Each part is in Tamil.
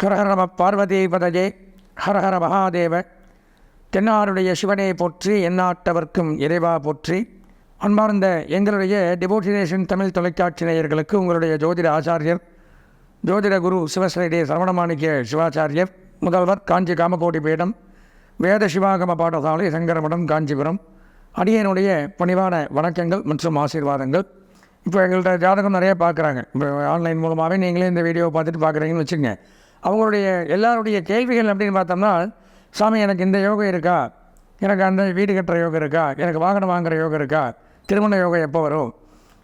கரஹரம பார்வதி பதஜே ஹரஹர மகாதேவ தென்னாருடைய சிவனை போற்றி எந்நாட்டவர்க்கும் இறைவா போற்றி. அன்பார்ந்த எங்களுடைய டிவோட்டினேஷன் தமிழ் தொலைக்காட்சி நேயர்களுக்கு உங்களுடைய ஜோதிட ஆச்சாரியர் ஜோதிட குரு சிவஸ்ரீடே சரவணமாணிக்க சிவாச்சாரியர் முதல்வர் காஞ்சி காமகோடி பீடம் வேத சிவாகம பாடசாலை சங்கரமடம் காஞ்சிபுரம் அடியனுடைய பணிவான வணக்கங்கள் மற்றும் ஆசீர்வாதங்கள். இப்போ எங்கள்கிட்ட ஜாதகம் நிறைய பார்க்குறாங்க. இப்போ ஆன்லைன் மூலமாகவே நீங்களே இந்த வீடியோவை பார்த்துட்டு பார்க்குறீங்கன்னு வச்சுங்க அவங்களுடைய எல்லாருடைய கேள்விகள் அப்படின்னு பார்த்தோம்னா சாமி எனக்கு இந்த யோகம் இருக்கா? எனக்கு அந்த வீடு கட்டுற யோகம் இருக்கா? எனக்கு வாகனம் வாங்குற யோகம் இருக்கா? திருமண யோகம் எப்போ வரும்?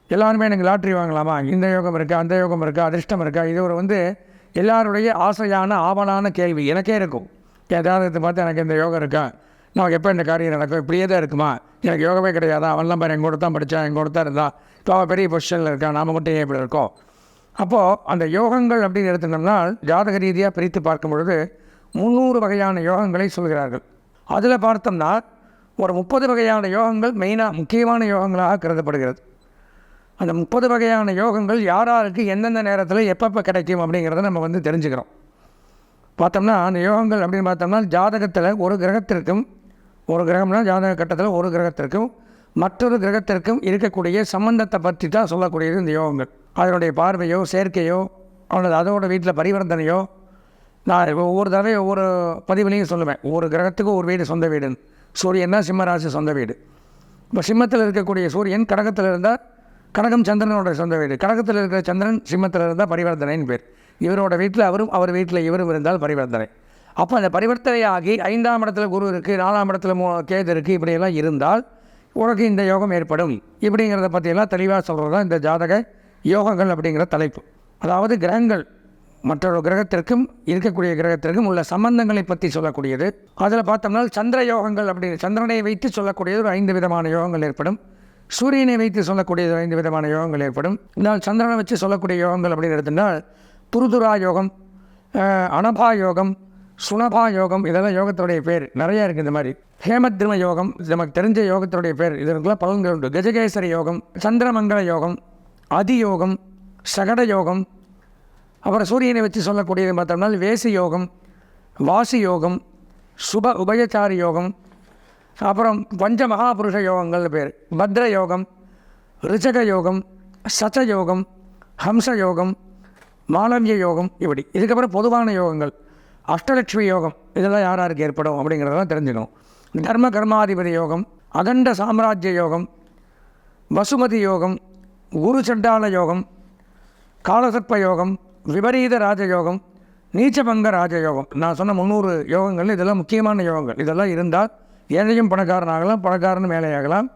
எல்லாருமே எனக்கு லாட்ரி வாங்கலாமா? இந்த யோகம் இருக்கா? அந்த யோகம் இருக்கா? அதிர்ஷ்டம் இருக்கா? இது ஒரு வந்து எல்லாருடைய ஆசையான ஆவலான கேள்வி. எனக்கே இருக்கும். ஏதாவது பார்த்து எனக்கு இந்த யோகம் இருக்கா? நமக்கு எப்போ இந்த காரியம் நடக்கும்? இப்படியே தான் இருக்குமா? எனக்கு யோகமே கிடையாதா? அவன்லாம் பாரு எங்கூட தான் படித்தான் எங்கூட தான் இருந்தான். இப்போ அவன் பெரிய பொசிஷனில் இருக்கான். நாம் மட்டும் ஏன் இப்படி இருக்கோம்? அப்போது அந்த யோகங்கள் அப்படின்னு எடுத்துட்டோம்னா ஜாதக ரீதியாக பிரித்து பார்க்கும் பொழுது முந்நூறு வகையான யோகங்களை சொல்கிறார்கள். அதில் பார்த்தோம்னா ஒரு முப்பது வகையான யோகங்கள் மெயினாக முக்கியமான யோகங்களாக கருதப்படுகிறது. அந்த முப்பது வகையான யோகங்கள் யார் யாருக்கு எந்தெந்த நேரத்தில் எப்பப்போ கிடைக்கும் அப்படிங்கிறத நம்ம வந்து தெரிஞ்சுக்கிறோம். பார்த்தோம்னா அந்த யோகங்கள் அப்படின்னு பார்த்தோம்னா ஜாதகத்தில் ஒரு கிரகத்திற்கும் ஒரு கிரகம்னா ஜாதக கட்டத்தில் ஒரு கிரகத்திற்கும் மற்றொரு கிரகத்திற்கும் இருக்கக்கூடிய சம்பந்தத்தை பற்றி தான் சொல்லக்கூடியது இந்த யோகங்கள். அதனுடைய பார்வையோ சேர்க்கையோ அல்லது அதோட வீட்டில் பரிவர்த்தனையோ நான் ஒவ்வொரு தடவையும் ஒவ்வொரு பதிவுலையும் சொல்லுவேன். ஒவ்வொரு கிரகத்துக்கும் ஒரு வீடு சொந்த வீடுன்னு. சூரியன்னா சிம்மராசி சொந்த வீடு. இப்போ சிம்மத்தில் இருக்கக்கூடிய சூரியன் கடகத்தில் இருந்தால் கடகம் சந்திரனோட சொந்த வீடு. கடகத்தில் இருக்கிற சந்திரன் சிம்மத்தில் இருந்தால் பரிவர்த்தனைன்னு பேர். இவரோட வீட்டில் அவரும் அவர் வீட்டில் இவரும் இருந்தால் பரிவர்த்தனை. அப்போ அந்த பரிவர்த்தனை ஆகி ஐந்தாம் இடத்துல குரு இருக்குது நாலாம் இடத்துல மூ கேது இருக்குது இப்படியெல்லாம் இருந்தால் உனக்கு இந்த யோகம் ஏற்படும். இப்படிங்கிறத பற்றியெல்லாம் தெளிவாக சொல்கிறது தான் இந்த ஜாதக யோகங்கள் அப்படிங்கிற தலைப்பு. அதாவது கிரகங்கள் மற்றொரு கிரகத்திற்கும் இருக்கக்கூடிய கிரகத்திற்கும் உள்ள சம்பந்தங்களை பற்றி சொல்லக்கூடியது. அதில் பார்த்தோம்னா சந்திர யோகங்கள் அப்படின்னு சந்திரனை வைத்து சொல்லக்கூடியது ஒரு ஐந்து விதமான யோகங்கள் ஏற்படும். சூரியனை வைத்து சொல்லக்கூடியது ஒரு ஐந்து விதமான யோகங்கள் ஏற்படும். இதனால் சந்திரனை வச்சு சொல்லக்கூடிய யோகங்கள் அப்படின்னு எடுத்துட்டால் துருதுரா யோகம் அனபா யோகம் சுனபா யோகம் இதெல்லாம் யோகத்துடைய பேர். நிறையா இருக்குது இந்த மாதிரி. ஹேமத்ரிம யோகம் இது நமக்கு தெரிஞ்ச யோகத்துடைய பேர். இதற்கெல்லாம் பலன்கள் உண்டு. கஜகேசரி யோகம் சந்திரமங்கல யோகம் அதியோகம் சகட யோகம் அப்புறம் சூரியனை வச்சு சொல்லக்கூடியது பார்த்தோம்னா வேசி யோகம் வாசி யோகம் சுப உபயச்சாரி யோகம் அப்புறம் பஞ்ச மகாபுருஷ யோகங்கள் பேர். பத்ர யோகம் ரிச்சக யோகம் சச்ச யோகம் ஹம்ச யோகம் மாலவிய யோகம் இப்படி. இதுக்கப்புறம் பொதுவான யோகங்கள். அஷ்டலட்சுமி யோகம் இதெல்லாம் யார் யாருக்கு ஏற்படும் அப்படிங்கிறதெல்லாம் தெரிஞ்சுக்கணும். தர்ம கர்மாதிபதி யோகம் அகண்ட சாம்ராஜ்ய யோகம் வசுமதி யோகம் குரு சண்டால யோகம் காலசர்ப்ப யோகம் விபரீத ராஜயோகம் நீச்சபங்க ராஜயோகம். நான் சொன்ன முந்நூறு யோகங்கள் இதெல்லாம் முக்கியமான யோகங்கள். இதெல்லாம் இருந்தால் ஏழையும் பணக்காரன் ஆகலாம் பணக்காரன் மேலேயாகலாம்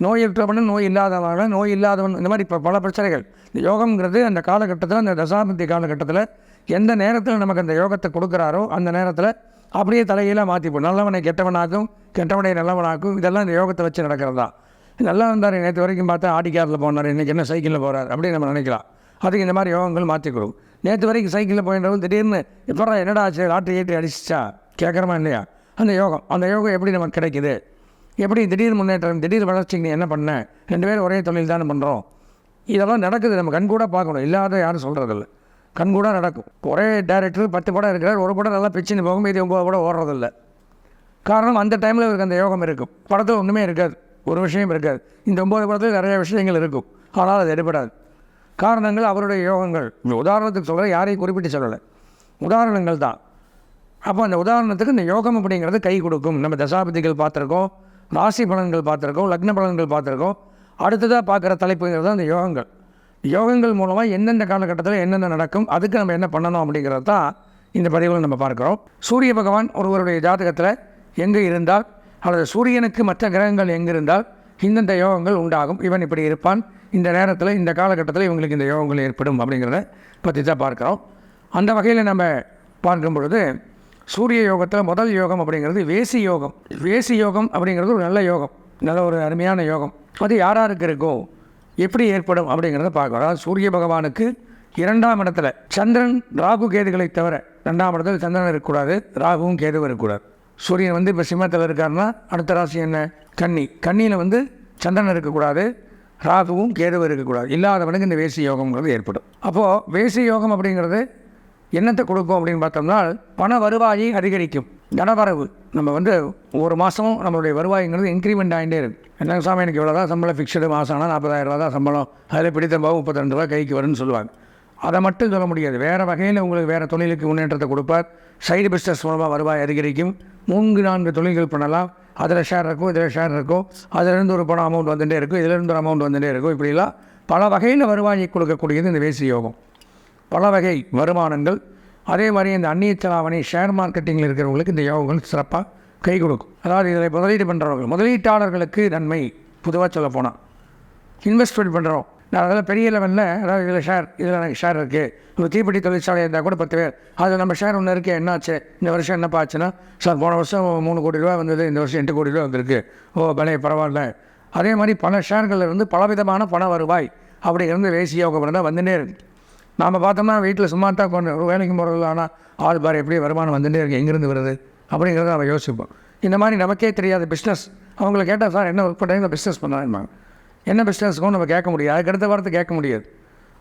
நோய் இருக்கிறவனும் நோய் இல்லாதவனாகலாம் நோய் இல்லாதவன் இந்த மாதிரி இப்போ பல பிரச்சனைகள். இந்த யோகம்ங்கிறது அந்த காலகட்டத்தில் அந்த தசாபதி காலகட்டத்தில் எந்த நேரத்தில் நமக்கு அந்த யோகத்தை கொடுக்குறாரோ அந்த நேரத்தில் அப்படியே தலையெல்லாம் மாற்றிப்போம் நல்லவனை கெட்டவனாக்கும் கெட்டவனை நல்லவனாக்கும் இதெல்லாம் இந்த யோகத்தை வச்சு நடக்கிறது. தான் நல்லா இருந்தார் நேற்று வரைக்கும் பார்த்தா ஆடி காரில் போனார். இன்றைக்கி என்ன சைக்கிளில் போகிறார் அப்படின்னு நம்ம நினைக்கலாம். அதுக்கு இந்த மாதிரி யோகங்கள் மாற்றிக்கிறோம் நேற்று வரைக்கும் சைக்கிளில் போயின்றவங்க திடீர்னு எப்படா என்னடா ஆச்சு? லாட்டரி ஏற்றி அடிச்சிச்சா? கேட்குறமா இல்லையா? அந்த யோகம். அந்த யோகம் எப்படி நமக்கு கிடைக்குது? எப்படி திடீர் முன்னேற்றம் திடீர் வளர்ச்சிக்கு நீ என்ன பண்ண? ரெண்டு பேரும் ஒரே தொழில் தானே பண்ணுறோம் இதெல்லாம் நடக்குது. நம்ம கண்கூட பார்க்கணும். இல்லாத யாரும் சொல்கிறதில்ல கண்கூட நடக்கும். ஒரே டேரக்டர் பத்து படம் இருக்கிறார் ஒரு படம் நல்லா பிச்சுன்னு போகும் இது ஒம்பது படம் ஓடுறதில்ல. காரணம் அந்த டைமில் இவருக்கு அந்த யோகம் இருக்கும். படத்தில் ஒன்றுமே இருக்காது. ஒரு விஷயம் இருக்காது. இந்த ஒம்பது படத்தில் நிறைய விஷயங்கள் இருக்கும். ஆனால் அது எடுபடாது. காரணங்கள் அவருடைய யோகங்கள். இந்த உதாரணத்துக்கு சொல்கிற யாரையும் குறிப்பிட்டு சொல்லலை. உதாரணங்கள் தான். அப்போ அந்த உதாரணத்துக்கு இந்த யோகம் அப்படிங்கிறது கை கொடுக்கும். நம்ம தசாபதிகள் பார்த்துருக்கோம் ராசி பலன்கள் பார்த்துருக்கோம் லக்ன பலன்கள் பார்த்துருக்கோம். அடுத்ததாக பார்க்குற தலைப்புங்கிறது அந்த யோகங்கள். யோகங்கள் மூலமாக எந்தெந்த காலகட்டத்தில் என்னென்ன நடக்கும் அதுக்கு நம்ம என்ன பண்ணணும் அப்படிங்கிறது தான் இந்த பதிவில் நம்ம பார்க்குறோம். சூரிய பகவான் ஒருவருடைய ஜாதகத்தில் எங்கே இருந்தால் அல்லது சூரியனுக்கு மற்ற கிரகங்கள் எங்கிருந்தால் இந்தந்த யோகங்கள் உண்டாகும். இவன் இப்படி இருப்பான். இந்த நேரத்தில் இந்த காலகட்டத்தில் இவங்களுக்கு இந்த யோகங்கள் ஏற்படும் அப்படிங்கிறத பற்றி தான் பார்க்குறோம். அந்த வகையில் நம்ம பார்க்கும் பொழுது சூரிய யோகத்தில் முதல் யோகம் அப்படிங்கிறது வேசி யோகம். வேசி யோகம் அப்படிங்கிறது ஒரு நல்ல யோகம். நல்ல ஒரு அருமையான யோகம். அது யார் யாருக்கு இருக்கும் எப்படி ஏற்படும் அப்படிங்கிறத பார்க்கணும் அதாவது சூரிய பகவானுக்கு இரண்டாம் இடத்துல சந்திரன் ராகு கேதுகளை தவிர ரெண்டாம் இடத்துல சந்திரன் இருக்கக்கூடாது ராகுவும் கேதுவும் இருக்கக்கூடாது. சூரியன் வந்து இப்போ சிம்மத்தில் இருக்காருன்னா அடுத்த ராசி என்ன? கன்னி. கன்னியில் வந்து சந்திரன் இருக்கக்கூடாது ராகுவும் கேதுவும் இருக்கக்கூடாது. இல்லாதவனுக்கு இந்த வேசி யோகம்ங்கிறது ஏற்படும். அப்போது வேசி யோகம் அப்படிங்கிறது என்னத்தை கொடுக்கும் அப்படின்னு பார்த்தோம்னா பண வருவாயை அதிகரிக்கும். தனவரவு. நம்ம வந்து ஒரு மாதம் நம்மளுடைய வருவாய்ங்கிறது இன்க்ரிமெண்ட் ஆகிட்டே இருக்குது என்ன சாமி எனக்கு இவ்வளோ தான் சம்பளம் ஃபிக்ஸ்டு மாதம் ஆனால் நாற்பதாயிரம் ரூபா தான் சம்பளம். அதில் பிடித்த போக முப்பத்திரெண்டு ரூபா கைக்கு வரும்னு சொல்லுவாங்க. அதை மட்டும் சொல்ல முடியாது. வேறு வகையில் உங்களுக்கு வேறு தொழிலுக்கு முன்னேற்றத்தை கொடுப்பார். சைடு பிஸ்னஸ் மூலமாக வருவாய் அதிகரிக்கும். மூன்று நான்கு தொழில்கள் பண்ணலாம். அதில் ஷேர் இருக்கும் இதில் ஷேர் இருக்கும். அதிலிருந்து ஒரு பணம் அமௌண்ட் வந்துகிட்டே இருக்கும். இதிலிருந்து ஒரு அமௌண்ட் வந்துகிட்டே இருக்கும். இப்படிலாம் பல வகையில் வருவாயை கொடுக்கக்கூடியது இந்த வேசி யோகம். பல வகை வருமானங்கள். அதே மாதிரி இந்த அந்நிய செலாவணி ஷேர் மார்க்கெட்டிங்கில் இருக்கிறவங்களுக்கு இந்த யோகங்கள் சிறப்பாக கை கொடுக்கும். அதாவது இதில் முதலீடு பண்ணுறவங்க முதலீட்டாளர்களுக்கு நன்மை. பொதுவாக சொல்ல போனால் இன்வெஸ்ட்மெண்ட் பண்ணுறோம் நான் அதெல்லாம் பெரிய லெவலில் அதாவது இதில் ஷேர் இதில் எனக்கு ஷேர் இருக்குது ஒரு தீப்பெட்டி தொழிற்சாலை இருந்தால் கூட பத்து பேர். அது நம்ம ஷேர் ஒன்று இருக்கே என்னாச்சு? இந்த வருஷம் என்னப்பா ஆச்சுன்னா சார் போன வருஷம் மூணு கோடி ரூபா வந்தது இந்த வருஷம் எட்டு கோடி ரூபா வந்திருக்கு. ஓ பலே பரவாயில்ல. அதே மாதிரி பல ஷேர்களில் இருந்து பலவிதமான பண வருவாய் அப்படிங்கிறது வேசிய யோகம் தான் வந்துட்டே இருக்குது நாம் பார்த்தோம்னா வீட்டில் சும்மா தான் கொண்டு ஒரு வேலைக்கு போகிறது ஆனால் ஆள் பாரு எப்படி வருமானம் வந்துட்டே இருக்குது எங்கேருந்து வருது? அப்படிங்கிறத நம்ம யோசிப்போம் இந்த மாதிரி நமக்கே தெரியாத பிஸ்னஸ் அவங்கள கேட்டால் சார் என்ன ஒர்க் பண்ணுறீங்க பிஸ்னஸ் பண்ணுறாங்க என்ன பிஸ்னஸ்க்கும் நம்ம கேட்க முடியாது. அதுக்கு அடுத்த வாரத்தை கேட்க முடியாது.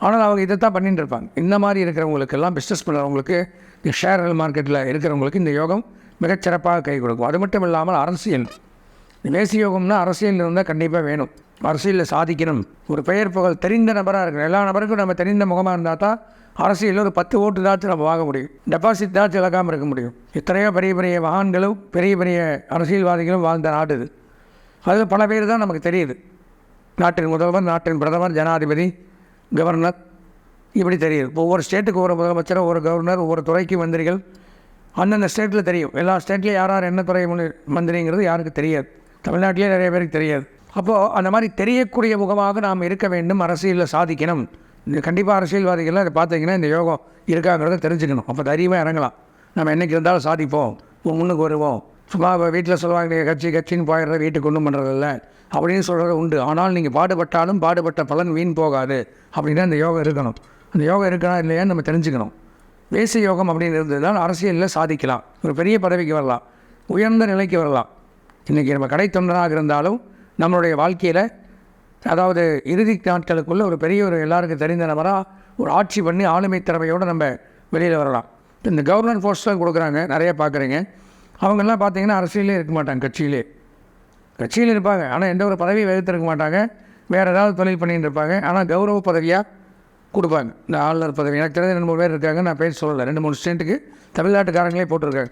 ஆனால் அவங்க இதை தான் பண்ணிட்டு இருப்பாங்க. இந்த மாதிரி இருக்கிறவங்களுக்கெல்லாம் பிஸ்னஸ் பண்ணுறவங்களுக்கு இந்த ஷேர் மார்க்கெட்டில் இருக்கிறவங்களுக்கு இந்த யோகம் மிகச்சிறப்பாக கை கொடுக்கும். அது மட்டும் இல்லாமல் அரசியல். தேசிய யோகம்னா அரசியல் இருந்தால் கண்டிப்பாக வேணும். அரசியலில் சாதிக்கணும். ஒரு பெயர் புகழ் தெரிந்த நபராக இருக்கணும். எல்லா நபருக்கும் நம்ம தெரிந்த முகமாக இருந்தால் தான் அரசியலில் ஒரு பத்து ஓட்டு தாச்சும் நம்ம வாங்க முடியும். டெபாசிட் தாச்சும் இழக்காமல் இருக்க முடியும். எத்தனையோ பெரிய பெரிய மகான்களும் பெரிய பெரிய அரசியல்வாதிகளும் வாழ்ந்த நாடு இது. அதில் பல பேர் தான் நமக்கு தெரியுது. நாட்டின் முதல்வர் நாட்டின் பிரதமர் ஜனாதிபதி கவர்னர் இப்படி தெரியும். இப்போ ஒவ்வொரு ஸ்டேட்டுக்கு ஒவ்வொரு முதலமைச்சர் ஒவ்வொரு கவர்னர் ஒவ்வொரு துறைக்கு மந்திரிகள் அந்தந்த ஸ்டேட்டில் தெரியும். எல்லா ஸ்டேட்லேயும் யார் யார் என்ன துறை மந்திரிங்கிறது யாருக்கு தெரியாது. தமிழ்நாட்டிலே நிறைய பேருக்கு தெரியாது. அப்போது அந்த மாதிரி தெரியக்கூடிய முகமாக நாம் இருக்க வேண்டும் அரசியலில் சாதிக்கணும். இந்த கண்டிப்பாக அரசியல்வாதிகள்லாம் இதை பார்த்தீங்கன்னா இந்த யோகம் இருக்காங்கிறத தெரிஞ்சுக்கணும். அப்போ தைரியமாக இறங்கலாம். நம்ம என்றைக்கு இருந்தாலும் சாதிப்போம். முன்னுக்கு வருவோம். சும்மா வீட்டில் சொல்லுவாங்க நீங்கள் கட்சி கட்சின்னு போயிடுற வீட்டுக்கு ஒன்றும் பண்ணுறதில்ல அப்படின்னு சொல்கிறது உண்டு. ஆனால் நீங்கள் பாடுபட்டாலும் பாடுபட்ட பலன் வீண் போகாது அப்படின்னா இந்த யோகம் இருக்கணும். அந்த யோகம் இருக்கணும் இல்லையான்னு நம்ம தெரிஞ்சுக்கணும். வேசி யோகம் அப்படின்னு இருந்ததுனால் அரசியலில் சாதிக்கலாம். ஒரு பெரிய பதவிக்கு வரலாம். உயர்ந்த நிலைக்கு வரலாம். இன்றைக்கி நம்ம கடை தொண்டனாக இருந்தாலும் நம்மளுடைய வாழ்க்கையில் அதாவது இறுதி நாட்களுக்குள்ளே ஒரு பெரிய ஒரு எல்லாருக்கும் தெரிந்த நபராக ஒரு ஆட்சி பண்ணி ஆளுமை திறமையோடு நம்ம வெளியில் வரலாம். இந்த கவர்னர் போஸ்ட்லாம் கொடுக்குறாங்க. நிறைய பார்க்குறீங்க. அவங்கெல்லாம் பார்த்தீங்கன்னா அரசியலே இருக்க மாட்டாங்க கட்சியிலே. கட்சியில் இருப்பாங்க ஆனால் எந்த ஒரு பதவியும் வகித்திருக்க மாட்டாங்க. வேறு ஏதாவது தொழில் பண்ணிட்டு இருப்பாங்க. ஆனால் கௌரவ பதவியாக கொடுப்பாங்க. இந்த ஆளுநர் பதவி. எனக்கு தெரிஞ்ச ரெண்டு மூணு பேர் இருக்காங்க. நான் பேர் சொல்லலை. ரெண்டு மூணு ஸ்டேட்டுக்கு தமிழ்நாட்டுக்காரங்களே போட்டிருக்காங்க.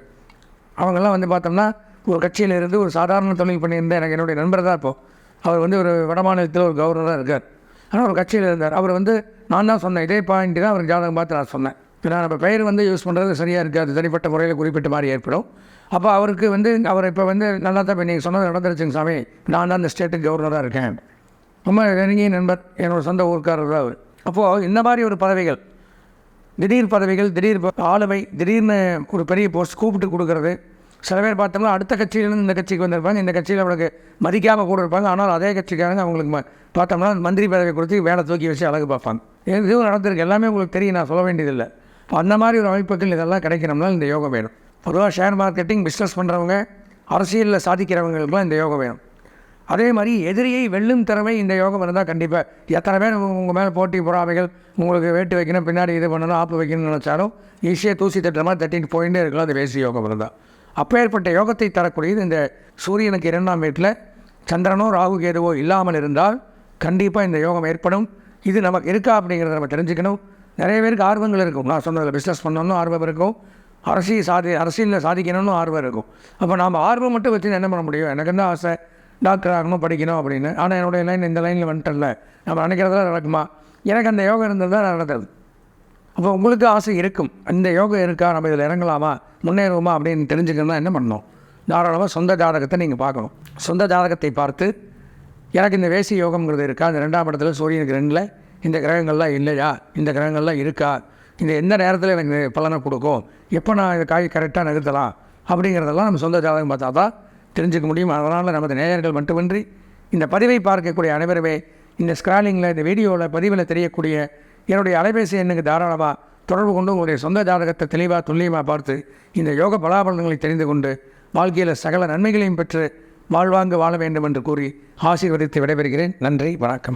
அவங்கெல்லாம் வந்து பார்த்தோம்னா ஒரு கட்சியில் இருந்து ஒரு சாதாரண தொழில் பண்ணியிருந்த எனக்கு என்னுடைய நண்பர் தான் இப்போது அவர் வந்து ஒரு வடமாநிலத்தில் ஒரு கவர்னராக இருக்கார். ஆனால் ஒரு கட்சியில் இருந்தார். அவர் வந்து நான் தான் சொன்னேன். இதே பாயிண்ட்டு தான் அவர் ஜாதகம் பார்த்து நான் சொன்னேன். ஏன்னா நம்ம பெயர் வந்து யூஸ் பண்ணுறது சரியாக இருக்காது. தனிப்பட்ட முறையில் குறிப்பிட்ட மாதிரி ஏற்படும். அப்போ அவருக்கு வந்து அவர் இப்போ வந்து நல்லா தான் இப்போ நீங்கள் சொன்னது நடந்துருச்சுங்க சாமி. நான் தான் இந்த ஸ்டேட்டுக்கு கவர்னராக இருக்கேன். ரொம்ப நெருங்கிய நண்பர் என்னோடய சொந்த ஊருக்காரர் தான் அவர். அப்போது இந்த மாதிரி ஒரு பதவிகள் திடீர் பதவிகள் திடீர் ஆளுமை திடீர்னு ஒரு பெரிய போஸ்ட் கூப்பிட்டு கொடுக்குறது சில பேர் பார்த்தோம்னா அடுத்த கட்சியிலேருந்து இந்த கட்சிக்கு வந்திருப்பாங்க இந்த கட்சியில் அவனுக்கு மதிக்காமல் கூட இருப்பாங்க ஆனால் அதே கட்சிக்காரங்க அவங்களுக்கு ம- பார்த்தோம்னா மந்திரி பதவி கொடுத்து வேலை தூக்கி வச்சு அழகு பார்ப்பாங்க. இதுவும் நடந்திருக்கு. எல்லாமே உங்களுக்கு தெரியும். நான் சொல்ல வேண்டியதில்லை. அந்த மாதிரி ஒரு அமைப்புகள் இதெல்லாம் கிடைக்கணும்னா இந்த யோகம் வேணும். பொதுவாக ஷேர் மார்க்கெட்டிங் பிஸ்னஸ் பண்ணுறவங்க அரசியலில் சாதிக்கிறவங்களுக்குலாம் இந்த யோகம் வேணும். அதே மாதிரி எதிரியை வெல்லும் திறமை இந்த யோகம் இருந்தால் கண்டிப்பாக எத்தனை பேர் உங்கள் மேலே போட்டி பொறாமைகள் உங்களுக்கு வேட்டு வைக்கணும் பின்னாடி இது பண்ணணும் ஆப்பு வைக்கணும்னு நினச்சாலும் ஈஸியாக தூசி தட்டுற மாதிரி தட்டிட்டு போயிட்டே இருக்கலாம் அது வேசி யோகம் இருந்தால் அப்பேற்பட்ட யோகத்தை தரக்கூடியது இந்த சூரியனுக்கு இரண்டாம் வீட்டில் சந்திரனோ ராகு கேதுவோ இல்லாமல் இருந்தால் கண்டிப்பாக இந்த யோகம் ஏற்படும். இது நமக்கு இருக்கா அப்படிங்கிறத நம்ம தெரிஞ்சுக்கணும். நிறைய பேருக்கு ஆர்வங்கள் இருக்கும். நான் சொன்னதில் பிஸ்னஸ் பண்ணணும்னு ஆர்வம் இருக்கும். அரசியல் சாதி அரசியலில் சாதிக்கணும்னு ஆர்வம் இருக்கும். அப்போ நாம் ஆர்வம் மட்டும் வச்சு என்ன பண்ண முடியும்? எனக்கு என்ன ஆசை? டாக்டர் ஆகணும் படிக்கணும் அப்படின்னு. ஆனால் என்னுடைய லைன் இந்த லைனில் வந்துட்டல நம்ம நினைக்கிறதெல்லாம் நடக்குமா? எனக்கு அந்த யோகம் இருந்தது தான் நடந்தது. அப்போ உங்களுக்கு ஆசை இருக்கும். இந்த யோகம் இருக்கா? நம்ம இதில் இறங்கலாமா? முன்னேறுவோமா? அப்படின்னு தெரிஞ்சுக்கணும்னா என்ன பண்ணணும்? தாராளமாக சொந்த ஜாதகத்தை நீங்கள் பார்க்கணும். சொந்த ஜாதகத்தை பார்த்து எனக்கு இந்த வேசி யோகம்ங்கிறது இருக்கா? இந்த ரெண்டாம் இடத்துல சூரியனுக்கு ரெண்டில் இந்த கிரகங்கள்லாம் இல்லையா? இந்த கிரகங்கள்லாம் இருக்கா? இந்த எந்த நேரத்தில் எனக்கு பலனை கொடுக்கும்? எப்போ நான் இந்த காய் கரெக்டாக நகர்த்தலாம் அப்படிங்கிறதெல்லாம் நம்ம சொந்த ஜாதகம் பார்த்தா தான் தெரிஞ்சுக்க முடியும். அதனால் நமது நேயர்கள் மட்டுமின்றி இந்த பதிவை பார்க்கக்கூடிய அனைவருமே இந்த ஸ்க்ராலிங்கில் இந்த வீடியோவில் பதிவில் தெரியக்கூடிய என்னுடைய அலைபேசி எண்ணுக்கு தாராளமாக தொடர்பு கொண்டு உங்களுடைய சொந்த ஜாதகத்தை தெளிவாக துல்லியமாக பார்த்து இந்த யோக பலாபலன்களை தெரிந்து கொண்டு வாழ்க்கையில் சகல நன்மைகளையும் பெற்று வாழ்வாங்கு வாழ வேண்டும் என்று கூறி ஆசீர்வதித்து விடைபெறுகிறேன். நன்றி வணக்கம்.